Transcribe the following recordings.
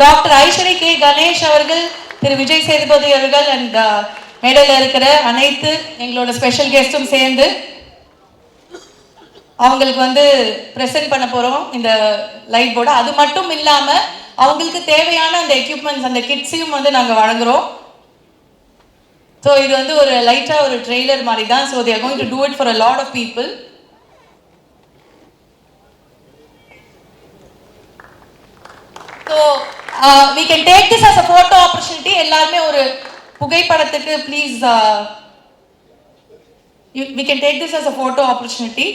Doctor Ishari K. Ganesh அவர்கள் திரு. விஜய் சேதுபதி அவர்கள் and மேடையில் இருக்கிற அனைத்து எங்களோட ஸ்பெஷல் கெஸ்ட்டும் சேர்ந்து அவங்களுக்கு வந்து ப்ரெசென்ட் பண்ண போகிறோம் இந்த லைட் போர்டு அது மட்டும் இல்லாமல் அவங்களுக்கு தேவையான அந்த எக்யூப்மெண்ட்ஸ் அந்த கிட்ஸையும் வந்து நாங்கள் வழங்குறோம். ஸோ இது வந்து ஒரு லைட்டாக ஒரு ட்ரெய்லர் மாதிரி தான் so they're going to do it for a lot of people so we can take this as a photo opportunity எல்லாருமே ஒரு புகைப்படத்துக்கு please we can take this as a photo opportunity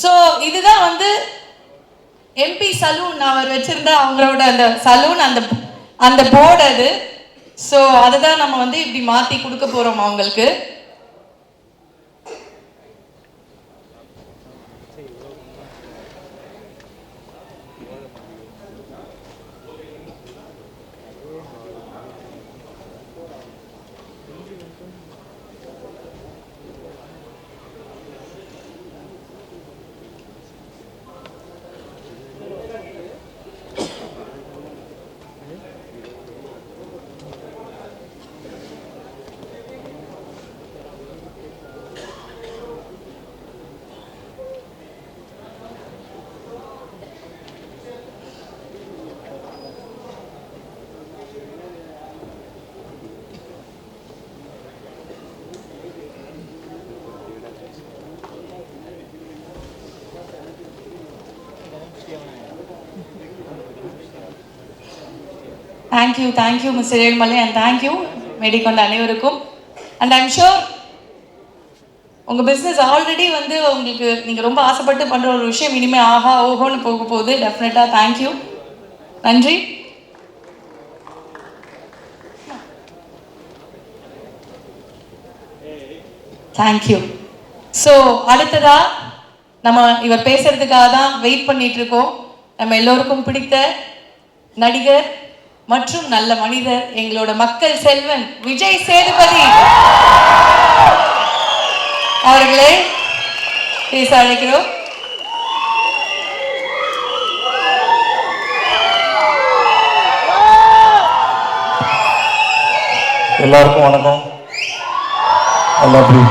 so இதுதான் வந்து MP salon அவர் வச்சிருந்த அவங்களோட அந்த salon அந்த அந்த board அது. ஸோ அதுதான் நம்ம வந்து இப்படி மாற்றி கொடுக்க போகிறோம் அவங்களுக்கு. Thank you. Thank you thank you mister Ezhumalai and thank you மேடிக்கொண்ட அனைவருக்கும். அண்ட் ஐம் ஷோர் உங்கள் பிஸ்னஸ் ஆல்ரெடி வந்து உங்களுக்கு நீங்கள் ரொம்ப ஆசைப்பட்டு பண்ணுற ஒரு விஷயம் இனிமேல் ஆஹா ஓஹோன்னு போக போகுது. டெஃபினட்டாக தேங்க்யூ நன்றி. தேங்க்யூ ஸோ அடுத்ததாக நம்ம இவர் பேசுறதுக்காக தான் வெயிட் பண்ணிட்டு இருக்கோம். நம்ம எல்லோருக்கும் பிடித்த நடிகர் மற்றும் நல்ல மனிதர் எங்களோட மக்கள் செல்வன் விஜய் சேதுபதி. அவர்களே பேச அழைக்கிறோம். எல்லாருக்கும் வணக்கம். எல்லாம் எப்படி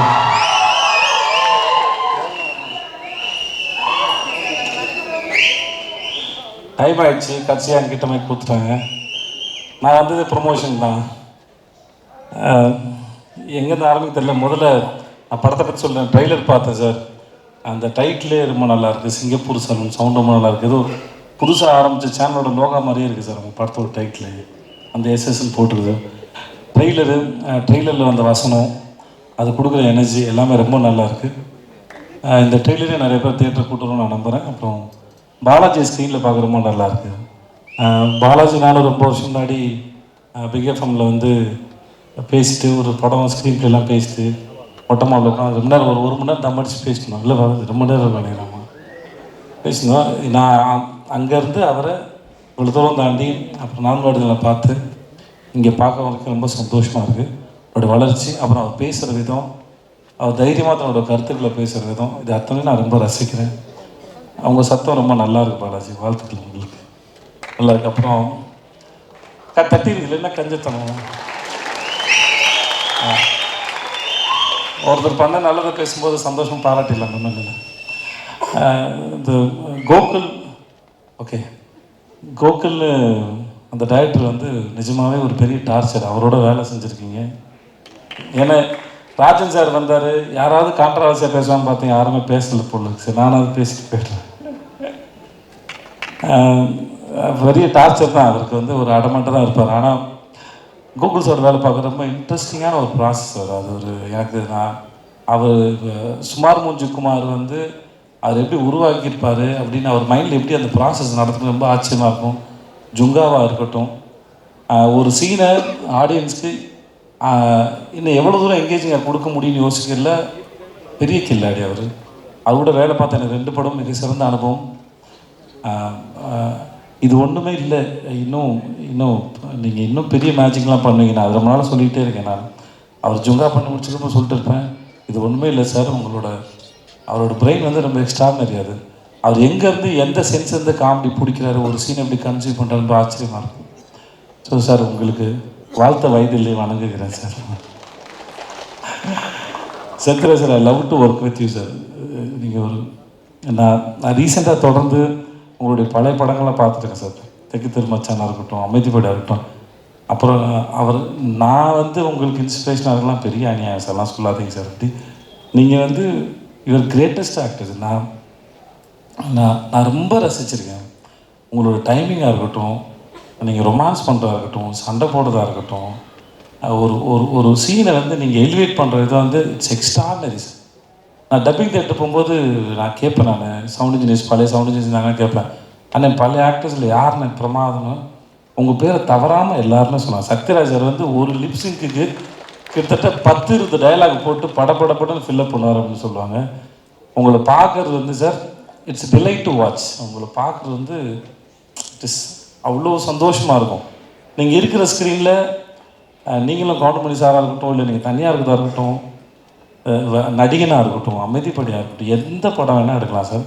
டைம் ஆயிடுச்சு. கட்சியான் என்கிட்ட மைக் கொடுத்துட்டாங்க நான் வந்தது ப்ரொமோஷன் தான். எங்கேருந்து ஆரம்பிக்க தெரியல. முதல்ல நான் படத்தை பற்றி சொல்கிறேன் ட்ரைலர் பார்த்தேன் சார் அந்த டைட்டிலே ரொம்ப நல்லா இருக்குது சிங்கப்பூர் சலூன் சவுண்ட் ரொம்ப நல்லா இருக்குது ஏதோ புதுசாக ஆரம்பித்த சேனலோட லோகா மாதிரியே இருக்குது சார் உங்கள் படத்தோட டைட்டில் அந்த எஸ்எஸ்என் போட்டிருக்குது ட்ரெய்லரு ட்ரெய்லரில் வந்த வசனம் அது கொடுக்குற எனர்ஜி எல்லாமே ரொம்ப நல்லா இருக்குது இந்த ட்ரெய்லரே நிறைய பேர் தேட்டர் கூட்டுறோம்னு நான் நம்புகிறேன் அப்புறம் பாலாஜி ஸ்க்ரீனில் பார்க்க ரொம்ப நல்லாயிருக்கு பாலாஜி நானும் ரொம்ப வருஷம் முன்னாடி பிக் வந்து பேசிட்டு ஒரு படம் ஸ்க்ரீன் எல்லாம் பேசிட்டு ஒட்டமாவில் உட்காந்து ரொம்ப நேரம் ஒரு ஒரு மணி நேரம் தம் அடிச்சு இல்லை பாலாஜி ரொம்ப நேரம் வேலையாமா பேசினோம். நான் அங்கேருந்து அவரை இவ்வளோ தூரம் தாண்டி அப்புறம் நான்காடுகளை பார்த்து இங்கே பார்க்க வரைக்கும் ரொம்ப சந்தோஷமாக இருக்குது அவரோட வளர்ச்சி அப்புறம் அவர் பேசுகிற விதம் அவர் தைரியமாக தன்னோட கருத்துக்களை பேசுகிற விதம் இது அத்தனையும் நான் ரொம்ப ரசிக்கிறேன். அவங்க சத்தம் ரொம்ப நல்லா இருக்கு பாலாஜி. வாழ்த்துக்கள் உங்களுக்கு. நல்லா இருக்கு அப்புறம் தட்டி என்ன கஞ்சத்தனம்? ஒருத்தர் பண்ண நல்லதை பேசும்போது சந்தோஷம் பாராட்டிடலாம் ஒன்றும் இல்லை. இந்த கோகுல் ஓகே. கோகுல்னு அந்த டைரக்டர் வந்து நிஜமாகவே ஒரு பெரிய டார்ச்சர் அவரோட வேலை செஞ்சுருக்கீங்க. ஏன்னா ராஜன் சார் வந்தார். யாராவது கான்ட்ரவர்சியாக பேசலாம்னு பார்த்தேன் யாருமே பேசலை போல சரி நானாவது பேசிட்டு போயிடுறேன். பெரிய டார்ச்சர் தான். அவருக்கு வந்து ஒரு அடமண்டம் தான் இருப்பார். ஆனால் கூகுள் சார் வேலை பார்க்க ரொம்ப இன்ட்ரெஸ்டிங்கான ஒரு ப்ராசஸ் அவர். அது ஒரு எனக்கு நான் அவர் சுமார் மூஞ்சி குமார் வந்து அவர் எப்படி உருவாக்கியிருப்பார் அப்படின்னு அவர் மைண்டில் எப்படி அந்த ப்ராசஸ் நடத்துறது ரொம்ப ஆச்சரியமாக இருக்கும். ஜுங்காவாக இருக்கட்டும். ஒரு சீனை ஆடியன்ஸ்க்கு இன்னும் எவ்வளோ தூரம் எங்கேஜிங்க கொடுக்க முடியும்னு யோசிக்கல பெரிய கில்லாடி அவர். அவரோட வேலை பார்த்த எனக்கு ரெண்டு படம் மிக சிறந்த அனுபவம். இது ஒன்றுமே இல்லை. இன்னும் இன்னும் நீங்கள் இன்னும் பெரிய மேஜிக்லாம் பண்ணுவீங்க. நான் அது ரொம்ப நாளாக சொல்லிகிட்டே இருக்கேன். நான் அவர் ஜுங்கா பண்ணி முடிச்சதுக்கப்புறம் சொல்லிட்டு இருப்பேன் இது ஒன்றுமே இல்லை சார் உங்களோட அவரோட பிரெயின் வந்து ரொம்ப எக்ஸ்ட்ரானரி அது. அவர் எங்கேருந்து எந்த சென்ஸ் இருந்து காமெடி பிடிக்கிறாரு ஒரு சீன் எப்படி கன்சியூவ் பண்ணுறாரு ஆச்சரியமாக இருக்கும். ஸோ சார் உங்களுக்கு வாழ்த்த வயதில்லை வணங்குகிறேன் sir Chatra sir I love to work with you sir நீங்கள் ஒரு நான் நான் ரீசெண்டாக தொடர்ந்து உங்களுடைய பழைய படங்களை பார்த்துருக்கேன் சார். தெற்கு திருமச்சானாக இருக்கட்டும் அமைதிப்படியாக இருக்கட்டும். அப்புறம் அவர் நான் வந்து உங்களுக்கு இன்ஸ்பிரேஷன் இருக்கலாம் பெரிய அநியாயம் சார்லாம் சொல்லாதீங்க சார் அப்படி. நீங்கள் வந்து இவர் கிரேட்டஸ்ட் ஆக்டர் நான் நான் நான் ரொம்ப ரசிச்சிருக்கேன். உங்களோட டைமிங்காக இருக்கட்டும் நீங்கள் ரொமான்ஸ் பண்ணுறதா இருக்கட்டும் சண்டை போடுறதா இருக்கட்டும் ஒரு ஒரு ஒரு சீனை வந்து நீங்கள் எலிவேட் பண்ணுற இதை வந்து இட்ஸ் எக்ஸ்ட்ரானரி சார் நான் டப்பிங் தேட்டர் போகும்போது நான் கேட்பேன் நான். சவுண்ட் இன்ஜினியர்ஸ் பழைய சவுண்ட் இன்ஜினியர்ஸ் நாங்கள் கேட்பேன். அண்ணன் பழைய ஆக்டர்ஸில் யாருன்னு பிரமாதம்னு. உங்கள் பேரை தவறாமல் எல்லாருமே சொன்னாங்க. சத்யராஜ் சார் வந்து ஒரு லிப்ஸிங்க்கு கிட்டத்தட்ட பத்து இருபது டயலாக் போட்டு படப்படப்படன்னு ஃபில்லப் பண்ணுவார் அப்படின்னு சொல்லுவாங்க. உங்களை பார்க்கறது வந்து sir it's delight to watch உங்களை பார்க்குறது வந்து இட்ஸ் அவ்வளோ சந்தோஷமாக இருக்கும். நீங்கள் இருக்கிற ஸ்க்ரீனில் நீங்களும் கவுண்டமணி சாராக இருக்கட்டும் இல்லை நீங்கள் தனியாக இருக்கிறதா இருக்கட்டும் நடிகனாக இருக்கட்டும் அமைதிப்படியாக இருக்கட்டும் எந்த படம் வேணால் எடுக்கலாம் சார்.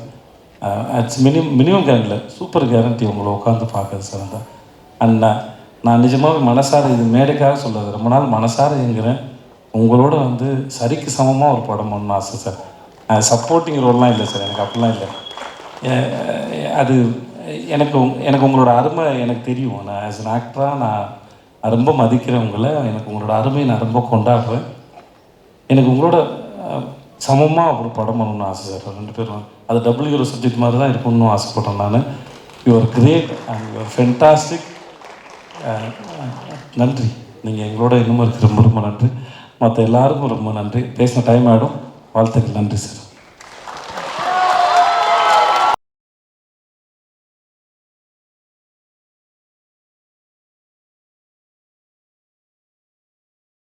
இட்ஸ் மினிமம் மினிமம் கேரண்டில் சூப்பர் கேரண்டி உங்களை உட்காந்து பார்க்குறது சார் அந்த அண்ட் நான் நிஜமாக மனசார இது மேடைக்காக சொல்லாது ரொம்ப நாள் மனசார எங்கிறேன் உங்களோட வந்து சரிக்கு சமமாக ஒரு படம் ஒன்று ஆசை சார். சப்போர்ட்டிங் ரோல்லாம் இல்லை சார் எனக்கு அப்படிலாம் இல்லை. அது எனக்கு எனக்கு உங்களோட அருமை எனக்கு தெரியும். நான் ஆஸ் அன் ஆக்டராக நான் நான் ரொம்ப மதிக்கிறேன் உங்களை. எனக்கு உங்களோட அருமையை நான் ரொம்ப கொண்டாடுறேன். எனக்கு உங்களோட சமமாக ஒரு படம் பண்ணணும்னு ஆசை சார். ரெண்டு பேரும் அது டபுள் ஹீரோ சப்ஜெக்ட் மாதிரி தான் இருக்கணும்னு ஆசைப்பட்டேன் நான். Your great and your fantastic நன்றி. நீங்கள் எங்களோட இன்னமும் இருக்கிற ரொம்ப ரொம்ப நன்றி. மற்ற எல்லாருக்கும் ரொம்ப நன்றி. பேசின டைம் ஆகிடும் வாழ்த்துக்கள். நன்றி சார்.